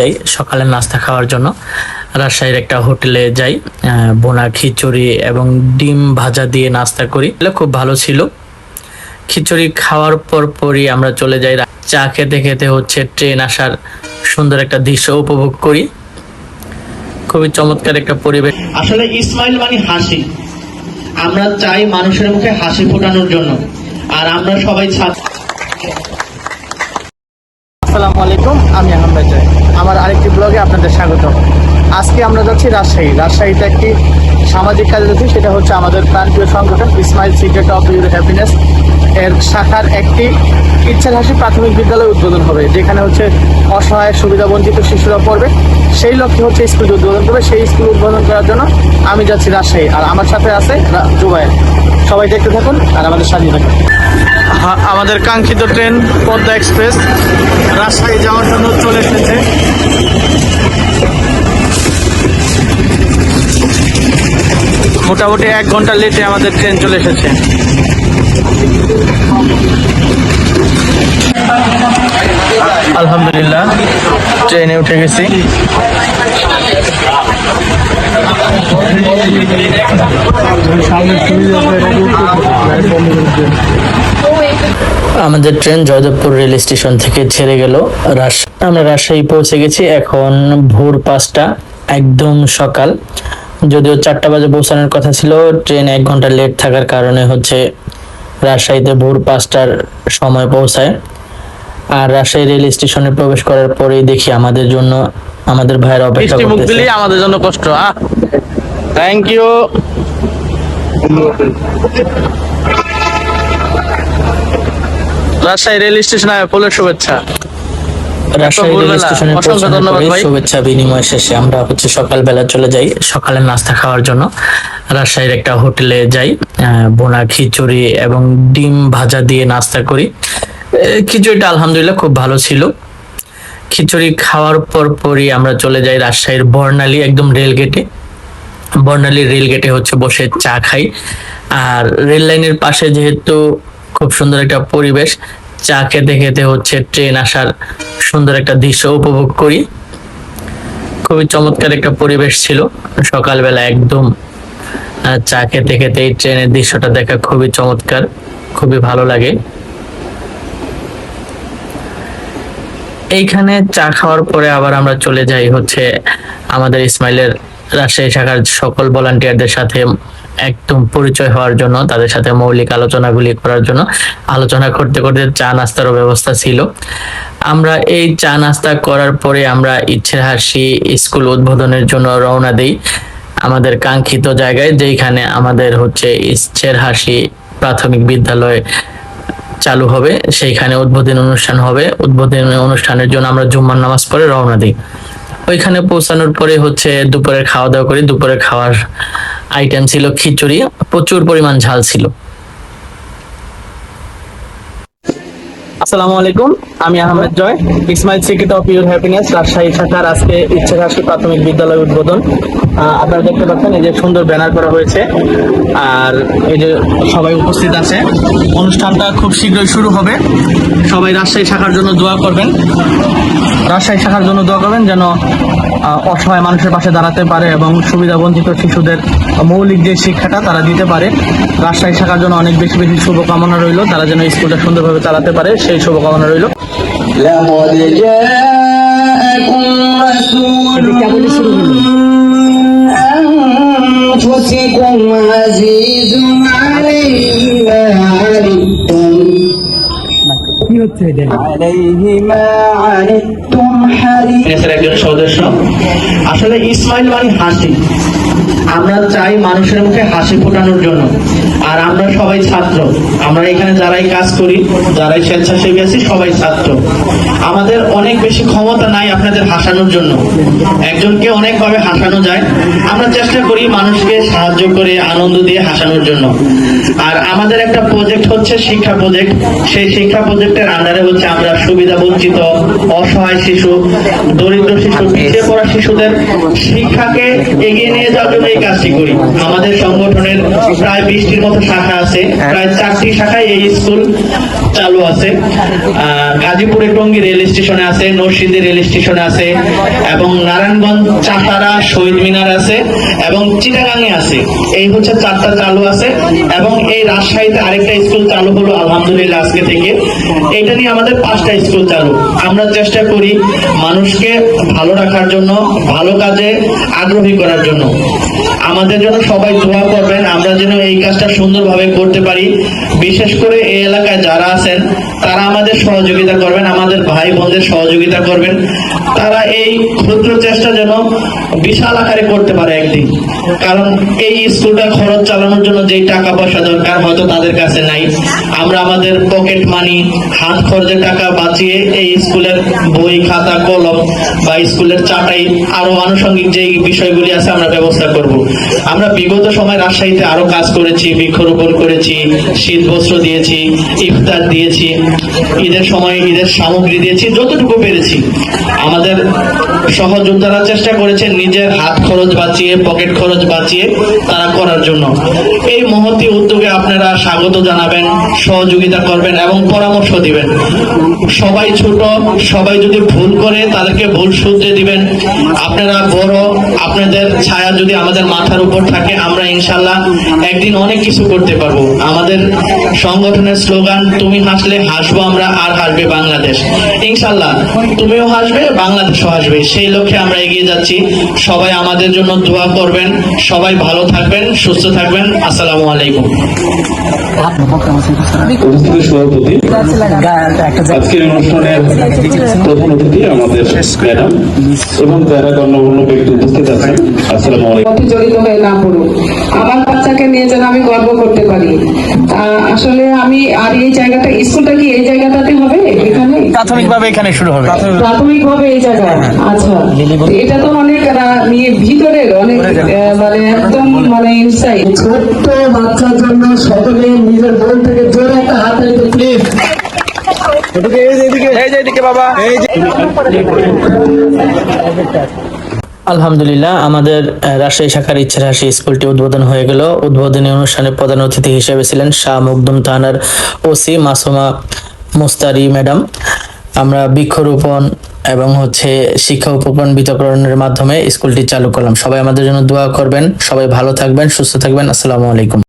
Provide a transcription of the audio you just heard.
যাই সকালে নাস্তা খাওয়ার জন্য। রাজশাহীর একটা হোটেলে যাই বোনা খিচুড়ি এবং ডিম ভাজা দিয়ে নাস্তা করি। খুব ভালো ছিল। খিচুড়ি খাওয়ার পর পরই আমরা চলে যাই চা খেতে খেতে হচ্ছে ট্রেন আসার সুন্দর একটা দৃশ্য উপভোগ করি। খুবই চমৎকার একটা পরিবেশ। আসলে ইসমাইল মানে হাসি। আমরা চাই মানুষের মুখে হাসি ফোটানোর জন্য। আর আমরা সবাই ছাত্র। আসসালামু আলাইকুম, আমি আহমেদ জয়। আমার আরেকটি ব্লগে আপনাদের স্বাগত। আজকে আমরা যাচ্ছি রাজশাহী। রাজশাহীতে একটি সামাজিক কাজে যাচ্ছি, সেটা হচ্ছে আমাদের প্রান্তীয় সংগঠন smile secret of your happiness. এর শাখার একটি ইচ্ছার হাসি প্রাথমিক বিদ্যালয় উদ্বোধন হবে, যেখানে হচ্ছে অসহায় সুবিধা বঞ্চিত শিশুরা পড়বে। সেই লক্ষ্যে হচ্ছে স্কুল উদ্বোধন করবে। সেই স্কুল উদ্বোধন করার জন্য আমি যাচ্ছি রাজশাহী। আর আমার সাথে আছে জুবায়ের। সবাই দেখতে থাকুন আর আমাদের সাজিয়ে থাকুন আমাদের কাঙ্ক্ষিত ট্রেন পদ্মা এক্সপ্রেস রাজশাহী যাওয়ার জন্য চলে এসেছে। মোটামুটি এক ঘণ্টা লেটে আমাদের ট্রেন চলে এসেছে। আলহামদুলিল্লাহ, ট্রেনে উঠে গেছি। আমাদের ট্রেন জয়দেবপুর রেল স্টেশন থেকে ছেড়ে গেল আমরা রাজশাহী পৌঁছে গেছি এখন ভোর পাঁচটা, একদম সকাল। যদিও চারটা বাজে পৌঁছানোর কথা ছিল, ট্রেন এক ঘণ্টা লেট থাকার কারণে হচ্ছে রাজশাহীতে ভোর পাঁচটার সময় পৌঁছায়। আর রাজশাহী রেল স্টেশনে প্রবেশ করার পরেই দেখি আমাদের জন্য আমাদের ভাইয়ের অপেক্ষা করতেছে। আমাদের জন্য কষ্ট আহ থ্যাংক ইউ রাজশাহী রেল স্টেশনে শুভেচ্ছা। রাজশাহী রেল স্টেশনে পৌঁছানোর পরে। শুভেচ্ছা বিনিময় শেষে। আমরা হচ্ছে সকালবেলা চলে যাই সকালের নাস্তা খাওয়ার জন্য। রাজশাহীর একটা হোটেলে যাই বোনা খিচুড়ি এবং ডিম ভাজা দিয়ে নাস্তা করি। খিচুড়িটা আলহামদুলিল্লাহ খুব ভালো ছিল। খিচুড়ি খাওয়ার পর পরই আমরা চলে যাই রাজশাহীর বর্ণালী একদম রেল গেটে। বর্ণালী রেল গেটে হচ্ছে বসে চা খাই। আর রেল লাইনের পাশে যেহেতু খুব সুন্দর একটা পরিবেশ, চা খেতে খেতে হচ্ছে ট্রেন আসার সুন্দর একটা দৃশ্য উপভোগ করি। খুবই চমৎকার একটা পরিবেশ ছিল। সকালবেলা একদম চা খেতে খেতে এই ট্রেনের দৃশ্যটা দেখা খুবই চমৎকার, খুবই ভালো লাগে। এইখানে চা খাওয়ার পরে আবার আমরা চলে যাই হচ্ছে আমাদের ইসমাইলের রাজশাহী শাখার সকল ভলান্টিয়ারদের সাথে একদম পরিচয় হওয়ার জন্য, তাদের সাথে মৌলিক আলোচনাগুলি করার জন্য। আলোচনা করতে করতে চা নাস্তারও ব্যবস্থা ছিল। আমরা এই চা নাস্তা করার পরে আমরা ইচ্ছের হাসি, স্কুল উদ্বোধনের জন্য রওনা দিই আমাদের কাঙ্ক্ষিত জায়গায় যেখানে আমাদের হচ্ছে ইচ্ছের হাসি প্রাথমিক বিদ্যালয় চালু হবে, সেইখানে উদ্বোধন অনুষ্ঠান হবে। উদ্বোধন অনুষ্ঠানের জন্য আমরা জুম্মার নামাজ পড়ে রওনা দিই। ওইখানে পৌঁছানোর পরে হচ্ছে দুপুরের খাওয়া দাওয়া করি। দুপুরের খাওয়ার আইটেম ছিল খিচুড়ি। প্রচুর পরিমাণ ঝাল ছিল। আসসালামু আলাইকুম। আমি Ahmed Joy, smile secret of your happiness Rajshahi শাখার আজকে ইচ্ছাকাশী প্রাথমিক বিদ্যালয় উদ্বোধন। আপনারা দেখতে পাচ্ছেন এই যে সুন্দর ব্যানার করা হয়েছে, আর এই যে সবাই উপস্থিত আছে। অনুষ্ঠানটা খুব শীঘ্রই শুরু হবে। সবাই রাজশাহী শাখার জন্য দোয়া করবেন। রাজশাহী শাখার জন্য দোয়া করবেন যেন অসহায় মানুষের পাশে দাঁড়াতে পারে এবং সুবিধাবঞ্চিত শিশুদের মৌলিক যে শিক্ষাটা তারা দিতে পারে। রাজশাহী শাখার জন্য অনেক বেশি বেশি শুভকামনা রইল। তারা যেন স্কুলটা সুন্দরভাবে চালাতে পারে সেই শুভকামনা রইল। হচ্ছে একজন সদস্য। আসলে ইসমাইল মানে হাসি। আমরা চাই মানুষের মুখে হাসি ফোটানোর জন্য। আর আমরা সবাই ছাত্র। আমরা এখানে যারাই কাজ করি, যারাই স্বেচ্ছাসেবী আছি, সবাই ছাত্র। আমাদের অনেক বেশি ক্ষমতা নাই আপনাদের হাসানোর জন্য। একজনকে অনেকভাবে হাসানো যায়। আমরা চেষ্টা করি মানুষকে সাহায্য করে, আনন্দ দিয়ে হাসানোর জন্য। আর আমাদের একটা প্রজেক্ট হচ্ছে শিক্ষা প্রজেক্ট সেই শিক্ষা প্রজেক্টের আন্ডারে হচ্ছে আমরা সুবিধা বঞ্চিত, অসহায় শিশু, দরিদ্র শিশু, পিছিয়ে পড়া শিশুদের শিক্ষাকে এগিয়ে নিয়ে যাওয়ার জন্য এই কাজটি করি। আমাদের সংগঠনের প্রায় বিশটির মতো শাখা আছে। প্রায় চারটি শাখায় এই স্কুল চালু আছে। গাজীপুরে টঙ্গী রেল স্টেশনে আছে নরসিংদী রেল স্টেশনে আছে এবং নারায়ণগঞ্জ চাতারা শহীদ মিনার আছে এবং চিটাগাঙে আছে। এই হচ্ছে চারটা চালু আছে এবং এই রাজশাহীতে আরেকটা স্কুল চালু হলো আলহামদুলিল্লাহ আজকে থেকে। এটা নিয়ে আমাদের পাঁচটা স্কুল চালু। আমরা চেষ্টা করি মানুষকে ভালো রাখার জন্য ভালো কাজে আগ্রহী করার জন্য। আমাদের জন্য সবাই দোয়া করবেন আমরা যেন এই কাজটা সুন্দরভাবে করতে পারি। বিশেষ করে এই এলাকায় যারা আছেন, তারা আমাদের সহযোগিতা করবেন, আমাদের ভাই বোনদের সহযোগিতা করবেন। তারা এই ক্ষুদ্র চেষ্টা যেন বিশাল আকারে করতে পারে একদিন। কারণ এই স্কুলটা খরচ চালানোর জন্য যেই টাকা পয়সা দরকার হয়তো তাদের কাছে নাই। আমরা আমাদের পকেট মানি, হাত খরচের টাকা বাঁচিয়ে এই স্কুলের বই, খাতা, কলম বা স্কুলের চাটাই, আরও আনুষঙ্গিক যে বিষয়গুলি আছে আমরা ব্যবস্থা করব। আমরা বিগত সময় রাজশাহীতে আরও কাজ করেছি বৃক্ষরোপণ করেছি শীত বস্ত্র দিয়েছি ইফতার দিয়েছি। ঈদের সময় ঈদের সামগ্রী দিয়েছি, যতটুকু পেরেছি। আমাদের সহযোদ্ধারা চেষ্টা করেছে নিজের হাত খরচ বাঁচিয়ে, পকেট খরচ বাঁচিয়ে তারা করার জন্য। এই মহতি উদ্যোগে আপনারা স্বাগত জানাবেন, সহযোগিতা করবেন এবং পরামর্শ দিবেন। সবাই ছোট, সবাই যদি ভুল করে তাদেরকে ভুল শুধরে দিবেন। আপনারা বড়, আপনাদের ছায়া যদি আমাদের মাথার উপর থাকে, আমরা ইনশাল্লাহ একদিন অনেক কিছু করতে পারব। আমাদের সংগঠনের স্লোগান, তুমি হাসলে হাসবো আমরা আর হাসবে বাংলাদেশ। ইনশাল্লাহ, তুমিও হাসবে, বাংলাদেশও হাসবে। সেই লক্ষ্যে আমরা এগিয়ে যাচ্ছি। সবাই আমাদের জন্য দোয়া করবেন। সবাই ভালো থাকবেন, সুস্থ থাকবেন। আসসালামু আলাইকুম। সভাপতি আজকের অনুষ্ঠানের প্রধান অতিথি আমাদের ম্যাডাম এবং যারা গণ্যমান্য ব্যক্তি উপস্থিত আছেন আসসালামু আলাইকুম। পথে হয়ে না পড়ুক। আমার বাচ্চাকে নিয়ে যেন আমি গর্ব করতে পারি। আসলে আমি আর এই জায়গাটা স্কুলটা কি এই জায়গাটাতে হবে? এখানে? প্রাথমিকভাবে এখানে শুরু হবে। প্রাথমিক ভাবে এই জায়গায় আচ্ছা। এটা তো অনেক ভিতরের অনেক আহ, মানে একদম মানে ইনসাইড ছোট্ট বাচ্চার জন্য সকলে নিজের বোন থেকে জোরে একটা হাত প্লিজ এই যে এদিকে। বাবা। এই যে আলহামদুলিল্লাহ আমাদের রাজশাহী শাখার ইচ্ছারাশি স্কুলটি উদ্বোধন হয়ে গেল। উদ্বোধনী অনুষ্ঠানে প্রধান অতিথি হিসেবে ছিলেন শাহ মুকদুম থানার ওসি মাসুমা মুস্তারি ম্যাডাম। আমরা বৃক্ষরোপণ এবং হচ্ছে শিক্ষা উপকরণ বিতরণের মাধ্যমে স্কুলটি চালু করলাম। সবাই আমাদের জন্য দোয়া করবেন। সবাই ভালো থাকবেন সুস্থ থাকবেন। আসসালামু আলাইকুম।